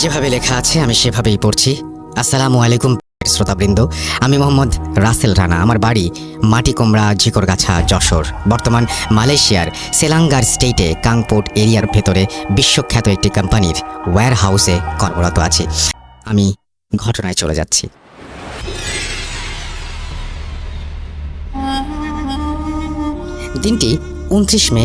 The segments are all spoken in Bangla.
যেভাবে লেখা আছে, আমি সেভাবেই পড়ছি। আসসালামু আলাইকুম শ্রোতাবৃন্দ, আমি মোহাম্মদ রাসেল রানা, আমার বাড়ি মাটি মাটিকুমড়া জিকরগাছা যশোর। বর্তমান মালয়েশিয়ার সেলাঙ্গার স্টেটে কাংপোর্ট এরিয়ার ভেতরে বিশ্বখ্যাত একটি কোম্পানির ওয়্যার হাউসে কর্মরত আছি। আমি ঘটনায় চলে যাচ্ছি। দিনটি উনত্রিশ মে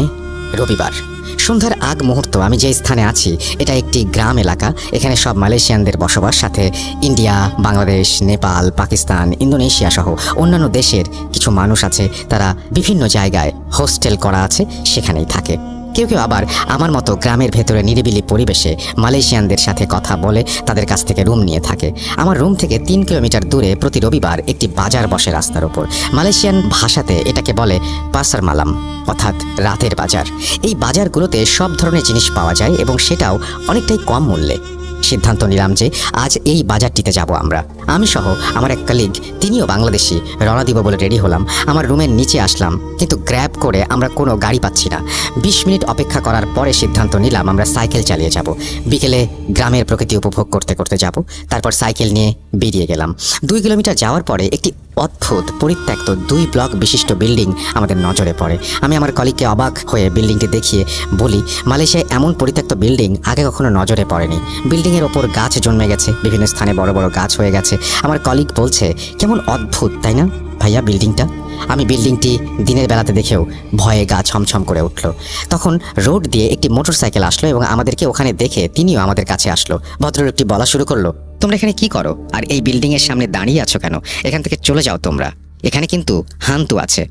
রবিবার। সন্ধ্যার আগ মুহূর্ত, আমি যে স্থানে আছি, এটা একটি গ্রাম এলাকা। এখানে সব মালয়েশিয়ানদের বসবাস, সাথে ইন্ডিয়া, বাংলাদেশ, নেপাল, পাকিস্তান, ইন্দোনেশিয়া সহ অন্যান্য দেশের কিছু মানুষ আছে। তারা বিভিন্ন জায়গায় হোস্টেল করা আছে, সেখানেই থাকে। কেউ কেউ আবার আমার মতো গ্রামের ভেতরে নিরিবিলি পরিবেশে মালয়েশিয়ানদের সাথে কথা বলে তাদের কাছ থেকে রুম নিয়ে থাকে। আমার রুম থেকে তিন কিলোমিটার দূরে প্রতি রবিবার একটি বাজার বসে রাস্তার ওপর মালয়েশিয়ান ভাষাতে এটাকে বলে পাসার মালাম অর্থাৎ রাতের বাজার। এই বাজারগুলোতে সব ধরনের জিনিস পাওয়া যায় এবং সেটাও অনেকটাই কম মূল্যে। সিদ্ধান্ত নিলাম যে আজ এই বাজারটিতে যাব আমরা। আমি সহ আমার এক কালিগ তিনিও বাংলাদেশি, রওনা দিব বলে রেডি হলাম। আমার রুমের নিচে আসলাম, কিন্তু গ্র্যাব করে আমরা কোনো গাড়ি পাচ্ছি না। বিশ মিনিট অপেক্ষা করার পরে সিদ্ধান্ত নিলাম আমরা সাইকেল চালিয়ে যাব। বিকেলে গ্রামের প্রকৃতি উপভোগ করতে করতে যাব, তারপর সাইকেল নিয়ে বেরিয়ে গেলাম। দুই কিলোমিটার যাওয়ার পরে একটি অদ্ভুত, পরিত্যক্ত দুই ব্লক বিশিষ্ট বিল্ডিং আমাদের নজরে পড়ে। আমি আমার কলিগকে অবাক হয়ে বিল্ডিংটি দেখিয়ে বলি, মালয়েশিয়ায় এমন পরিত্যক্ত বিল্ডিং আগে কখনো নজরে পড়েনি। বিল্ডিংয়ের ওপর গাছ জন্মে গেছে, বিভিন্ন স্থানে বড় বড় গাছ হয়ে গেছে। আমার কলিগ বলছে, কেমন অদ্ভুত, তাই না? ভাইয়া বিল্ডিংটা? আমি বিল্ডিংটি দিনের বেলাতে দেখেও ভয়ে গা ছমছম করে উঠল। তখন রোড দিয়ে একটি মোটরসাইকেল আসলো এবং আমাদেরকে ওখানে দেখে তিনিও আমাদের কাছে আসলো। ভদ্রলোকটি বলা শুরু করল, তোমরা এখানে কি করো? আর এই বিল্ডিং এর সামনে দাঁড়িয়ে আছো কেন? এখান থেকে চলে যাও তোমরা। এখানে কিন্তু হান্তু আছে,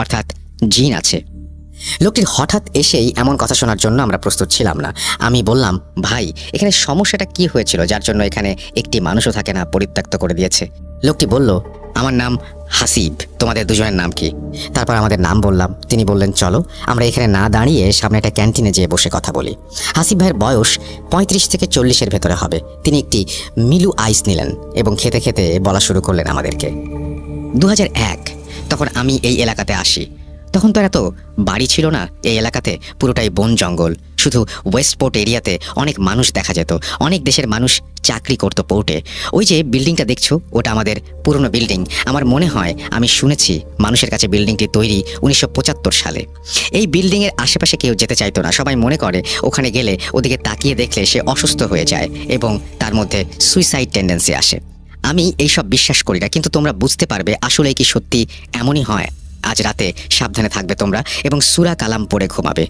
অর্থাৎ জিন আছে। লোকটির হঠাৎ এসেই এমন কথা শোনার জন্য আমরা প্রস্তুত ছিলাম না। আমি বললাম, ভাই, এখানে সমস্যাটা কি হয়েছিল যার জন্য এখানে একটি মানুষও থাকে না পরিত্যক্ত করে দিয়েছে? লোকটি বলল আমার নাম হাসিব। তোমাদের দুজনের নাম কি? তারপর আমাদের নাম বললাম। তিনি বললেন, চলো, আমরা এখানে না দাঁড়িয়ে সামনে একটা ক্যান্টিনে যেয়ে বসে কথা বলি। হাসিব ভাইয়ের বয়স পঁয়ত্রিশ থেকে চল্লিশের ভেতরে হবে। তিনি একটি মিলু আইস নিলেন এবং খেতে খেতে বলা শুরু করলেন আমাদেরকে। দু তখন আমি এই এলাকাতে আসি। তখন তো এত বাড়ি ছিল না এই এলাকাতে, পুরোটাই বন জঙ্গল। শুধু ওয়েস্ট পোর্ট এরিয়াতে অনেক মানুষ দেখা যেত, অনেক দেশের মানুষ চাকরি করতো পোর্টে ওই যে বিল্ডিংটা দেখছ, ওটা আমাদের পুরনো বিল্ডিং আমার মনে হয় আমি শুনেছি মানুষের কাছে বিল্ডিংটি তৈরি উনিশশো পঁচাত্তর সালে। এই বিল্ডিংয়ের আশেপাশে কেউ যেতে চাইতো না, সবাই মনে করে ওখানে গেলে ওদিকে তাকিয়ে দেখলে সে অসুস্থ হয়ে যায় এবং তার মধ্যে সুইসাইড টেন্ডেন্সি আসে। আমি এইসব বিশ্বাস করি না, কিন্তু তোমরা বুঝতে পারবে আসলে কি সত্যি এমনই হয়। আজ রাতে সাবধানে থাকবে তোমরা এবং সুরা কালাম পড়ে ঘুমাবে।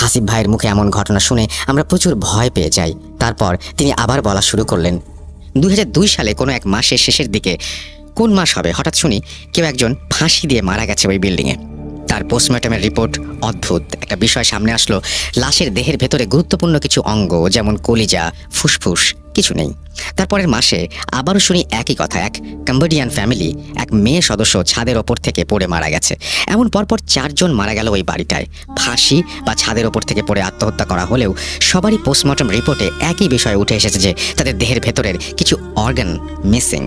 হাসিব ভাইয়ের মুখে এমন ঘটনা শুনে আমরা প্রচুর ভয় পেয়ে যাই। তারপর তিনি আবার বলা শুরু করলেন দু হাজার দুই সালে কোনো এক মাসের শেষের দিকে কোন মাস হবে? হঠাৎ শুনি কেউ একজন ফাঁসি দিয়ে মারা গেছে ওই বিল্ডিংয়ে। তার পোস্টমর্টমের রিপোর্ট অদ্ভুত। একটা বিষয় সামনে আসলো, লাশের দেহের ভেতরে গুরুত্বপূর্ণ কিছু অঙ্গ, যেমন কলিজা, ফুসফুস, কিছু নেই। তারপরের মাসে আবারও শুনি একই কথা, এক কম্বোডিয়ান ফ্যামিলি এক মেয়ে সদস্য ছাদের ওপর থেকে পড়ে মারা গেছে। এমন পরপর চারজন মারা গেল ওই বাড়িটায়। ফাঁসি বা ছাদের ওপর থেকে পড়ে আত্মহত্যা করা হলেও সবারই পোস্টমর্টম রিপোর্টে একই বিষয় উঠে এসেছে যে তাদের দেহের ভেতরের কিছু অর্গান মিসিং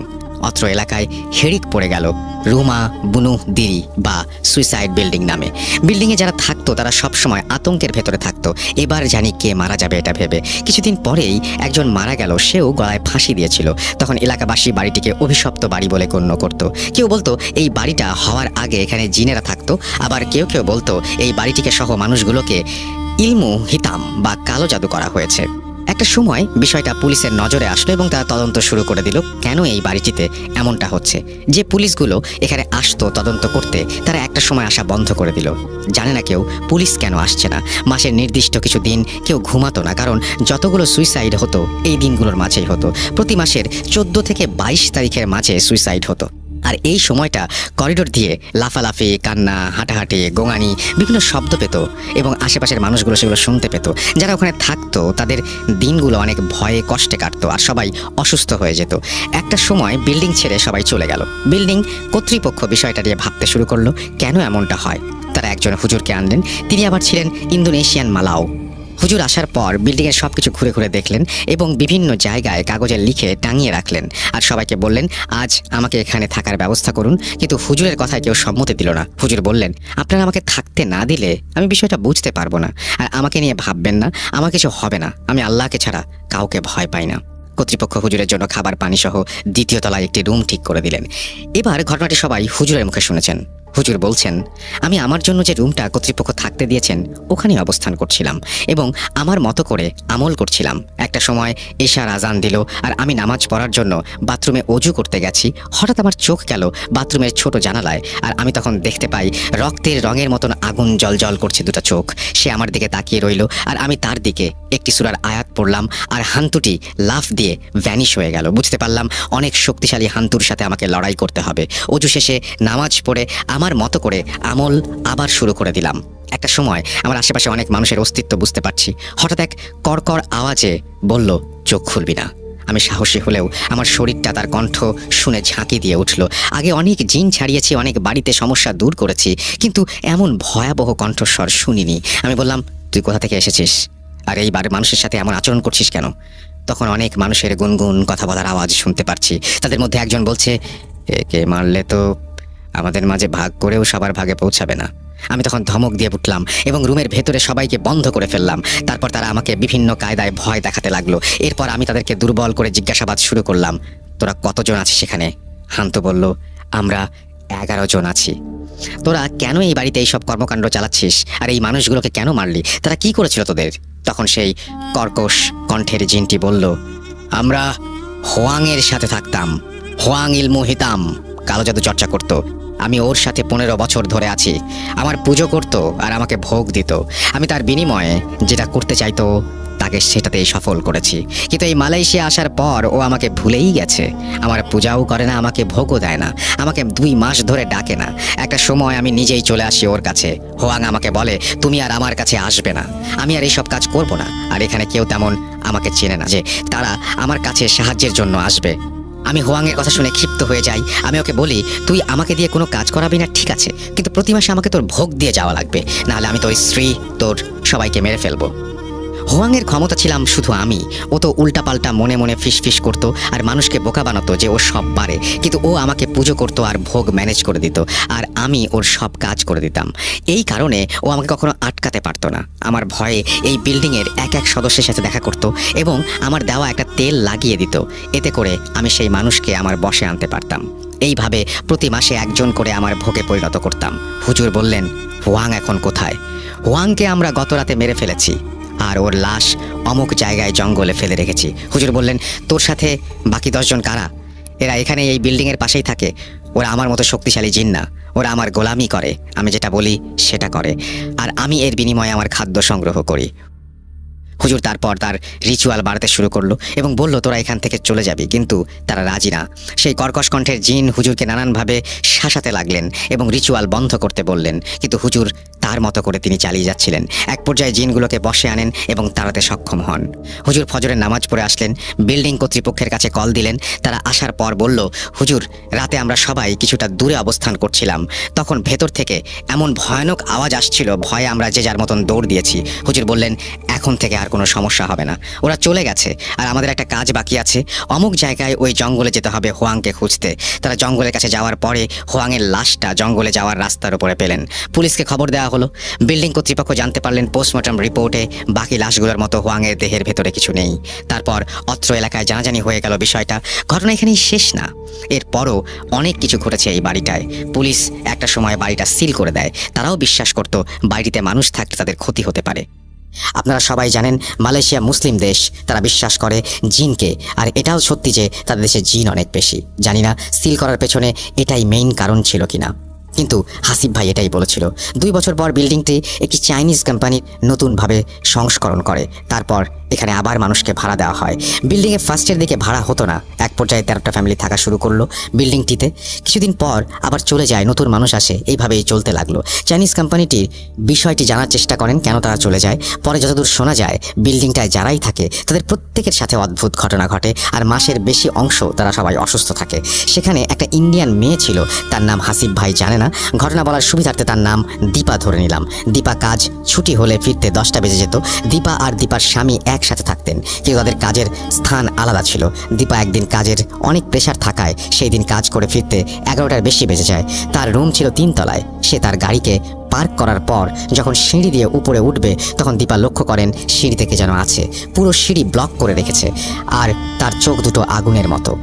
অত্র এলাকায় হেরিক পড়ে গেল, রুমা, বুনু, দিরি বা সুইসাইড বিল্ডিং নামে। বিল্ডিংয়ে যারা থাকতো, তারা সবসময় আতঙ্কের ভেতরে থাকতো। এবার জানি কে মারা যাবে এটা ভেবে। কিছুদিন পরেই একজন মারা গেল, সেও গলায় ফাঁসি দিয়েছিল। তখন এলাকাবাসী বাড়িটিকে অভিশপ্ত বাড়ি বলে গণ্য করত। কেউ বলতো, এই বাড়িটা হওয়ার আগে এখানে জিনেরা থাকতো। আবার কেউ কেউ বলতো, এই বাড়িটিকে সহ মানুষগুলোকে ইলমু হিতাম বা কালো জাদু করা হয়েছে। একটা সময় বিষয়টা পুলিশের নজরে আসলো এবং তারা তদন্ত শুরু করে দিল, কেন এই বাড়িটিতে এমনটা হচ্ছে? যে পুলিশগুলো এখানে আসতো তদন্ত করতে, তারা একটা সময় আসা বন্ধ করে দিল। জানে না কেউ পুলিশ কেন আসছে না। মাসের নির্দিষ্ট কিছু দিন কেউ ঘুমাতো না, কারণ যতগুলো সুইসাইড হতো, এই দিনগুলোর মাঝেই হতো। প্রতি মাসের চোদ্দ থেকে বাইশ তারিখের মাঝে সুইসাইড হতো। আর এই সময়টা করিডোর দিয়ে লাফালাফি, কান্না, হাঁটাহাঁটি, গোঙানি বিভিন্ন শব্দ পেত এবং আশেপাশের মানুষগুলো সেগুলো শুনতে পেত। যারা ওখানে থাকতো, তাদের দিনগুলো অনেক ভয়ে, কষ্টে কাটতো আর সবাই অসুস্থ হয়ে যেত। একটা সময় বিল্ডিং ছেড়ে সবাই চলে গেল। বিল্ডিং কর্তৃপক্ষ বিষয়টা নিয়ে ভাবতে শুরু করল, কেন এমনটা হয়? তারা একজন হুজুরকে আনলেন। তিনি আবার ছিলেন ইন্দোনেশিয়ান মালাও। হুজুর আসার পর বিল্ডিংয়ের সব কিছু ঘুরে ঘুরে দেখলেন এবং বিভিন্ন জায়গায় কাগজে লিখে টাঙিয়ে রাখলেন। আর সবাইকে বললেন, আজ আমাকে এখানে থাকার ব্যবস্থা করুন। কিন্তু হুজুরের কথায় কেউ সম্মতি দিল না। হুজুর বললেন, আপনারা আমাকে থাকতে না দিলে আমি বিষয়টা বুঝতে পারব না। আর আমাকে নিয়ে ভাববেন না, আমার কিছু হবে না। আমি আল্লাহকে ছাড়া কাউকে ভয় পাই না। কর্তৃপক্ষ হুজুরের জন্য খাবার পানি সহ দ্বিতীয় তলায় একটি রুম ঠিক করে দিলেন। এবার ঘটনাটি সবাই হুজুরের মুখে শুনেছেন। হুজুর বলছেন, আমি আমার জন্য যে রুমটা কর্তৃপক্ষ থাকতে দিয়েছেন, ওখানেই অবস্থান করছিলাম এবং আমার মতো করে আমল করছিলাম। একটা সময় এশার আজান দিল আর আমি নামাজ পড়ার জন্য বাথরুমে অজু করতে গেছি। হঠাৎ আমার চোখ গেল বাথরুমের ছোট জানালায় আর আমি তখন দেখতে পাই রক্তের রঙের মতন আগুন জল জল করছে দুটো চোখ। সে আমার দিকে তাকিয়ে রইল আর আমি তার দিকে একটি সুরার আয়াত পড়লাম আর হান্তুটি লাফ দিয়ে ভ্যানিশ হয়ে গেল। বুঝতে পারলাম অনেক শক্তিশালী হান্তুর সাথে আমাকে লড়াই করতে হবে। অজু শেষে নামাজ পড়ে আমার মতো করে আমল আবার শুরু করে দিলাম। একটা সময় আমার আশেপাশে অনেক মানুষের অস্তিত্ব বুঝতে পারছি। হঠাৎ এক কড়কড় আওয়াজে বলল, চোখ খুলবি না। আমি সাহসী হলেও আমার শরীরটা তার কণ্ঠ শুনে ঝাঁকি দিয়ে উঠল। আগে অনেক জিন ছাড়িয়েছি, অনেক বাড়িতে সমস্যা দূর করেছি, কিন্তু এমন ভয়াবহ কণ্ঠস্বর শুনিনি। আমি বললাম, তুই কোথা থেকে এসেছিস? আর এই এইবার মানুষের সাথে এমন আচরণ করছিস কেন? তখন অনেক মানুষের গুনগুন, কথা বলার আওয়াজ শুনতে পারছি। তাদের মধ্যে একজন বলছে একে মারলে তো আমাদের মাঝে ভাগ করেও সবার ভাগে পৌঁছাবে না। আমি তখন ধমক দিয়ে উঠলাম এবং রুমের ভেতরে সবাইকে বন্ধ করে ফেললাম। তারপর তারা আমাকে বিভিন্ন কায়দায় ভয় দেখাতে লাগল। এরপর আমি তাদেরকে দুর্বল করে জিজ্ঞাসাবাদ শুরু করলাম, তোরা কতজন আছিস সেখানে শান্ত বলল, আমরা এগারো জন আছি। তোরা কেন এই বাড়িতে এইসব কর্মকাণ্ড চালাচ্ছিস? আর এই মানুষগুলোকে কেন মারলি? তারা কি করেছিল তোদের? তখন সেই কর্কশ কণ্ঠের জিনটি বলল, আমরা হোয়াংয়ের সাথে থাকতাম। হোয়াং ইলমু হিতাম কালো জাদু চর্চা করত। আমি ওর সাথে পনেরো বছর ধরে আছি। আমার পুজো করত আর আমাকে ভোগ দিত। আমি তার বিনিময়ে যেটা করতে চাইতো, তাকে সেটাতেই সফল করেছি। কিন্তু এই মালয়েশিয়া আসার পর ও আমাকে ভুলেই গেছে। আমার পূজাও করে না, আমাকে ভোগও দেয় না। আমাকে দুই মাস ধরে ডাকে না। একটা সময় আমি নিজেই চলে আসি ওর কাছে। হোয়াং আমাকে বলে, তুমি আর আমার কাছে আসবে না। আমি আর এইসব কাজ করব না। আর এখানে কেউ তেমন আমাকে চেনে না যে তারা আমার কাছে সাহায্যের জন্য আসবে। আমি হোয়াংয়ের কথা শুনে ক্ষিপ্ত হয়ে যাই। আমি ওকে বলি, তুই আমাকে দিয়ে কোনো কাজ করাবি না, ঠিক আছে। কিন্তু প্রতি মাসে আমাকে তোর ভোগ দিয়ে যাওয়া লাগবে। নাহলে আমি তোর স্ত্রী, তোর সবাইকে মেরে ফেলব। হোয়াংয়ের ক্ষমতা ছিলাম শুধু আমি। ও তো উল্টাপাল্টা মনে মনে ফিস ফিস করতো আর মানুষকে বোকা বানাতো যে ও সব পারে। কিন্তু ও আমাকে পুজো করতো আর ভোগ ম্যানেজ করে দিত আর আমি ওর সব কাজ করে দিতাম। এই কারণে ও আমাকে কখনো আটকাতে পারতো না। আমার ভয়ে এই বিল্ডিংয়ের এক এক সদস্যের সাথে দেখা করতো এবং আমার দেওয়া একটা তেল লাগিয়ে দিত। এতে করে আমি সেই মানুষকে আমার বসে আনতে পারতাম। এইভাবে প্রতি মাসে একজন করে আমার ভোগে পরিণত করতাম। হুজুর বললেন, হোয়াং এখন কোথায়? হোয়াংকে আমরা গত রাতে মেরে ফেলেছি। আর ওর লাশ অমুক জায়গায় জঙ্গলে ফেলে রেখেছি। হুজুর বললেন, তোর সাথে বাকি দশজন কারা? এরা এখানে এই বিল্ডিংয়ের পাশেই থাকে। ওরা আমার মতো শক্তিশালী জিন না। ওরা আমার গোলামি করে। আমি যেটা বলি, সেটা করে। আর আমি এর বিনিময়ে আমার খাদ্য সংগ্রহ করি। হুজুর তারপর তার রিচুয়াল বাড়াতে শুরু করল এবং বলল, তোরা এখান থেকে চলে যাবি, কিন্তু তারা রাজি না। সেই কর্কশ কণ্ঠের জিন হুজুরকে নানানভাবে শাসাতে লাগলেন এবং রিচুয়াল বন্ধ করতে বললেন। কিন্তু হুজুর তার মতো করে তিনি চালিয়ে যাচ্ছিলেন। এক পর্যায়ে জিনগুলোকে বসে আনেন এবং তাড়াতে সক্ষম হন। হুজুর ফজরের নামাজ পড়ে আসলেন। বিল্ডিং কর্তৃপক্ষের কাছে কল দিলেন। তারা আসার পর বলল, হুজুর, রাতে আমরা সবাই কিছুটা দূরে অবস্থান করছিলাম। তখন ভেতর থেকে এমন ভয়ানক আওয়াজ আসছিল, ভয়ে আমরা যে যার মতন দৌড় দিয়েছি। হুজুর বললেন, এখন থেকে আর কোনো সমস্যা হবে না। ওরা চলে গেছে। আর আমাদের একটা কাজ বাকি আছে। অমুক জায়গায় ওই জঙ্গলে যেতে হবে হোয়াংকে খুঁজতে। তারা জঙ্গলের কাছে যাওয়ার পরে হোয়াংয়ের লাশটা জঙ্গলে যাওয়ার রাস্তার উপরে পেলেন। পুলিশকে খবর দেওয়া হলো। বিল্ডিং কর্তৃপক্ষ জানতে পারলেন পোস্টমর্টম রিপোর্টে বাকি লাশগুলোর মতো হোয়াংয়ের দেহের ভেতরে কিছু নেই। তারপর অত্র এলাকায় জানাজানি হয়ে গেল বিষয়টা। ঘটনা এখানেই শেষ না। এরপরও অনেক কিছু ঘটেছে এই বাড়িটায়। পুলিশ একটা সময় বাড়িটা সিল করে দেয়। তারাও বিশ্বাস করতো বাড়িতে মানুষ থাকলে তাদের ক্ষতি হতে পারে। আপনারা সবাই জানেন, মালয়েশিয়া মুসলিম দেশ। তারা বিশ্বাস করে জিনকে। আর এটাও সত্যি যে তাদের দেশে জিন অনেক বেশি। জানি না, সিল করার পেছনে এটাই মেইন কারণ ছিল কিনা। কিন্তু হাসিব ভাই এটাই বলেছিল, দুই বছর পর বিল্ডিংটি একটি চাইনিজ কোম্পানির নতুনভাবে সংস্করণ করে। তারপর এখানে আবার মানুষকে ভাড়া দেওয়া হয়। বিল্ডিংয়ে ফার্স্টের দিকে ভাড়া হতো না। এক পর্যায়ে তেরোটা ফ্যামিলি থাকা শুরু করল বিল্ডিংটিতে। কিছুদিন পর আবার চলে যায়, নতুন মানুষ আসে। এইভাবেই চলতে লাগল। চাইনিজ কোম্পানিটির বিষয়টি জানার চেষ্টা করেন কেন তারা চলে যায়। পরে যতদূর শোনা যায়, বিল্ডিংটায় যারাই থাকে, তাদের প্রত্যেকের সাথে অদ্ভুত ঘটনা ঘটে আর মাসের বেশি অংশ তারা সবাই অসুস্থ থাকে। সেখানে একটা ইন্ডিয়ান মেয়ে ছিল, তার নাম হাসিব ভাই জানে না। ঘটনা বলার সুবিধার্থে তার নাম দীপা ধরে নিলাম। দীপা কাজ, ছুটি হলে ফিরতে দশটা বেজে যেত। দীপা আর দীপার স্বামী একসাথে থাকতেন। কিন্তু তাদের কাজের স্থান আলাদা ছিল। দীপা একদিন কাজের অনেক প্রেশার থাকায় সেই দিন কাজ করে ফিরতে এগারোটার বেশি বেজে যায়। তার রুম ছিল তিনতলায়। সে তার গাড়িকে পার্ক করার পর যখন সিঁড়ি দিয়ে উপরে উঠবে, তখন দীপা লক্ষ্য করেন সিঁড়ি থেকে যেন আছে। পুরো সিঁড়ি ব্লক করে রেখেছে। আর তার চোখ দুটো আগুনের মতো।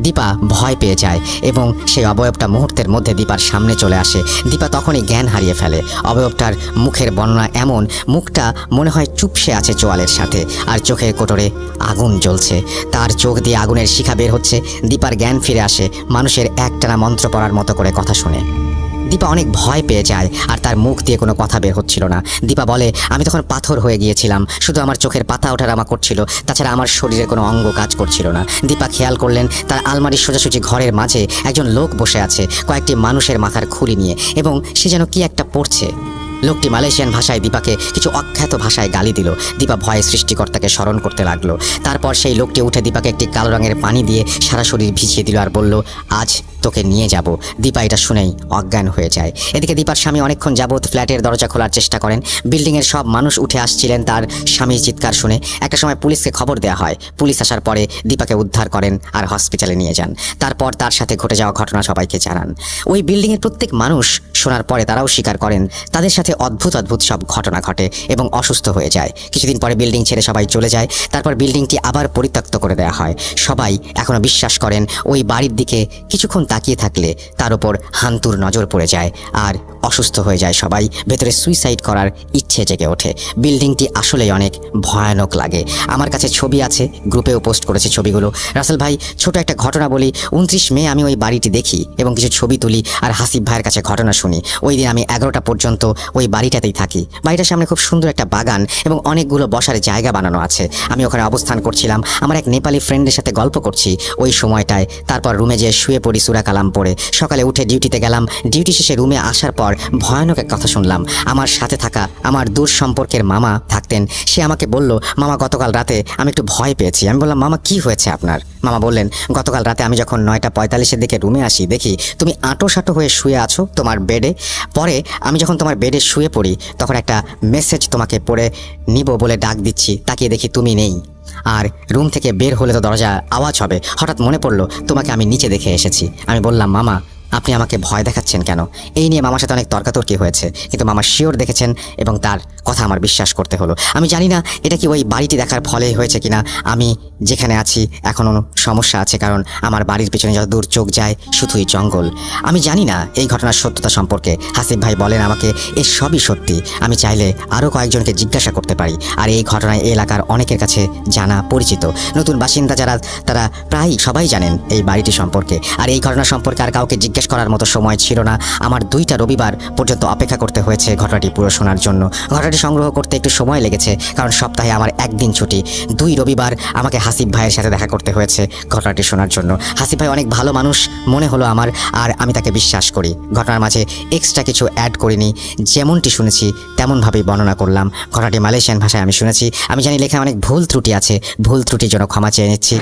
দীপা ভয় পেয়ে যায় এবং সেই অবয়বটা মুহূর্তের মধ্যে দীপার সামনে চলে আসে। দীপা তখনই জ্ঞান হারিয়ে ফেলে। অবয়বটার মুখের বর্ণনা এমন, মুখটা মনে হয় চুপসে আছে চোয়ালের সাথে আর চোখের কোটরে আগুন জ্বলছে। তার চোখ দিয়ে আগুনের শিখা বের হচ্ছে, দীপার জ্ঞান ফিরে আসে, মানুষের একটানা মন্ত্র পড়ার মতো করে কথা শুনে। দীপা অনেক ভয় পেয়ে যায় আর তার মুখ দিয়ে কোনো কথা বের হচ্ছিল না। দীপা বলে, আমি তখন পাথর হয়ে গিয়েছিলাম। শুধু আমার চোখের পাতা ওঠার আমা করছিল। তাছাড়া আমার শরীরে কোনো অঙ্গ কাজ করছিল না। দীপা খেয়াল করলেন, তার আলমারির সোজাসুজি ঘরের মাঝে একজন লোক বসে আছে, কয়েকটি মানুষের মাথার খুলি নিয়ে। এবং সে যেন কি একটা পড়ছে। লোকটি মালয়েশিয়ান ভাষায় দীপাকে কিছু অখ্যাত ভাষায় গালি দিল। দীপা ভয়ে সৃষ্টিকর্তাকে স্মরণ করতে লাগল। তারপর সেই লোকটি উঠে দীপাকে একটি কালো রঙের পানি দিয়ে সারা শরীর ভিজিয়ে দিল আর বলল, আজ তোকে নিয়ে যাব। দীপা এটা শুনেই অজ্ঞান হয়ে যায়। এদিকে দীপার স্বামী অনেকক্ষণ যাবৎ ফ্ল্যাটের দরজা খোলার চেষ্টা করেন। বিল্ডিংয়ের সব মানুষ উঠে আসছিলেন তার স্বামীর চিৎকার শুনে। একটা সময় পুলিশকে খবর দেওয়া হয়। পুলিশ আসার পরে দীপাকে উদ্ধার করেন আর হসপিটালে নিয়ে যান। তারপর তার সাথে ঘটে যাওয়া ঘটনা সবাইকে জানান। ওই বিল্ডিংয়ের প্রত্যেক মানুষ শোনার পরে তারাও স্বীকার করেন, তাদের সাথে অদ্ভুত অদ্ভুত সব ঘটনা ঘটে এবং অসুস্থ হয়ে যায়। কিছুদিন পরে বিল্ডিং ছেড়ে সবাই চলে যায়। তারপর বিল্ডিংটি আবার পরিত্যক্ত করে দেওয়া হয়। সবাই এখনও বিশ্বাস করেন, ওই বাড়ির দিকে কিছুক্ষণ তাকিয়ে থাকলে তার উপর হান্তুর নজর পড়ে যায়। আর অসুস্থ হয়ে যায় সবাই। ভেতরে সুইসাইড করার ইচ্ছে জেগে ওঠে। বিল্ডিংটি আসলেই অনেক ভয়ানক লাগে। আমার কাছে ছবি আছে গ্রুপেও পোস্ট করেছে ছবিগুলো। রাসেল ভাই, ছোট একটা ঘটনা বলি। উনত্রিশ মে আমি ওই বাড়িটি দেখি এবং কিছু ছবি তুলি আর হাসিব ভাইয়ের কাছে ঘটনা শুনি। ওই দিন আমি এগারোটা পর্যন্ত ওই বাড়িটাতেই থাকি। বাড়িটার সামনে খুব সুন্দর একটা বাগান এবং অনেকগুলো বসার জায়গা বানানো আছে। আমি ওখানে অবস্থান করছিলাম। আমার এক নেপালি ফ্রেন্ডের সাথে গল্প করছি। ওই সময়টায় তারপর রুমে যেয়ে শুয়ে পড়ি সুরা কালাম পড়ে। সকালে উঠে ডিউটিতে গেলাম। ডিউটি শেষে রুমে আসার পর ভয়ানক এক কথা শুনলাম। আমার সাথে থাকা আমার দূর সম্পর্কের মামা থাকতেন। সে আমাকে বলল, মামা, গতকাল রাতে আমি একটু ভয় পেয়েছি। আমি বললাম, মামা, কি হয়েছে আপনার? মামা বললেন, গতকাল রাতে আমি যখন নয়টা পঁয়তাল্লিশের দিকে রুমে আসি, দেখি তুমি আঁটো সাঁটো হয়ে শুয়ে আছো তোমার বেডে পরে আমি যখন তোমার বেডে শুয়ে পড়ি, তখন একটা মেসেজ তোমাকে পড়ে নিব বলে ডাক দিচ্ছি। তাকিয়ে দেখি তুমি নেই। আর রুম থেকে বের হলে তো দরজা আওয়াজ হবে। হঠাৎ মনে পড়ল, তোমাকে আমি নিচে দেখে এসেছি। আমি বললাম, মামা আপনি আমাকে ভয় দেখাচ্ছেন কেন? এই নিয়ে মামার সাথে অনেক তর্কাতর্কি হয়েছে। কিন্তু মামা শিওর দেখেছেন এবং তার কথা আমার বিশ্বাস করতে হলো। আমি জানি না এটা কি ওই বাড়িটি দেখার ফলেই হয়েছে কিনা। আমি যেখানে আছি এখনও সমস্যা আছে কারণ আমার বাড়ির পিছনে যত দূর চোখ যায় শুধুই জঙ্গল। আমি জানি না এই ঘটনার সত্যতা সম্পর্কে। হাসিফ ভাই বলেন আমাকে এ সবই সত্যি। আমি চাইলে আরও কয়েকজনকে জিজ্ঞাসা করতে পারি। আর এই ঘটনায় এলাকার অনেকের কাছে জানা পরিচিত। নতুন বাসিন্দা যারা, তারা প্রায় সবাই জানেন এই বাড়িটি সম্পর্কে। আর এই ঘটনা সম্পর্কে আর কাউকে জিজ্ঞেস করার মতো সময় ছিল না। আমার দুইটা রবিবার পর্যন্ত অপেক্ষা করতে হয়েছে ঘটনাটি পুরো শোনার জন্য। ঘটনাটি সংগ্রহ করতে একটু সময় লেগেছে, কারণ সপ্তাহে আমার একদিন ছুটি। দুই রবিবার আমাকে হাসিফ ভাইয়ের সাথে দেখা করতে হয়েছে ঘটনাটি শোনার জন্য। হাসিফ ভাই অনেক ভালো মানুষ, মনে হলো আমার, আর আমি তাকে বিশ্বাস করি। ঘটনার মাঝে এক্সট্রা কিছু অ্যাড করিনি। যেমনটি শুনেছি, তেমনভাবেই বর্ণনা করলাম। ঘটনাটি মালয়েশিয়ান ভাষায় আমি শুনেছি। আমি জানি লেখা অনেক ভুল ত্রুটি আছে। ভুল ত্রুটির জন্য ক্ষমা চেয়ে নিচ্ছি।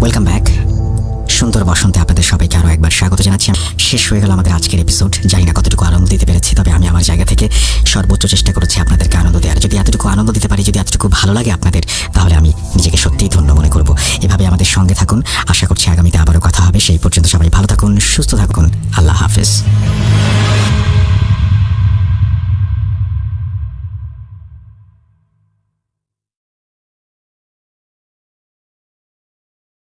ওয়েলকাম ব্যাক সুন্দর বসন্তে আপনাদের সবাইকে আরও একবার স্বাগত জানাচ্ছি। শেষ হয়ে গেল আমাদের আজকের এপিসোড জানি না কতটুকু আনন্দ দিতে পেরেছি, তবে আমি আমার জায়গা থেকে সর্বোচ্চ চেষ্টা করেছি আপনাদেরকে আনন্দ দেওয়ার। যদি এতটুকু আনন্দ দিতে পারি, যদি এতটুকু ভালো লাগে আপনাদের, তাহলে আমি নিজেকে সত্যিই ধন্য মনে করব। এভাবে আমাদের সঙ্গে থাকুন। আশা করছি আগামীতে আবারও কথা হবে। সেই পর্যন্ত সবাই ভালো থাকুন, সুস্থ থাকুন। আল্লাহ হাফেজ।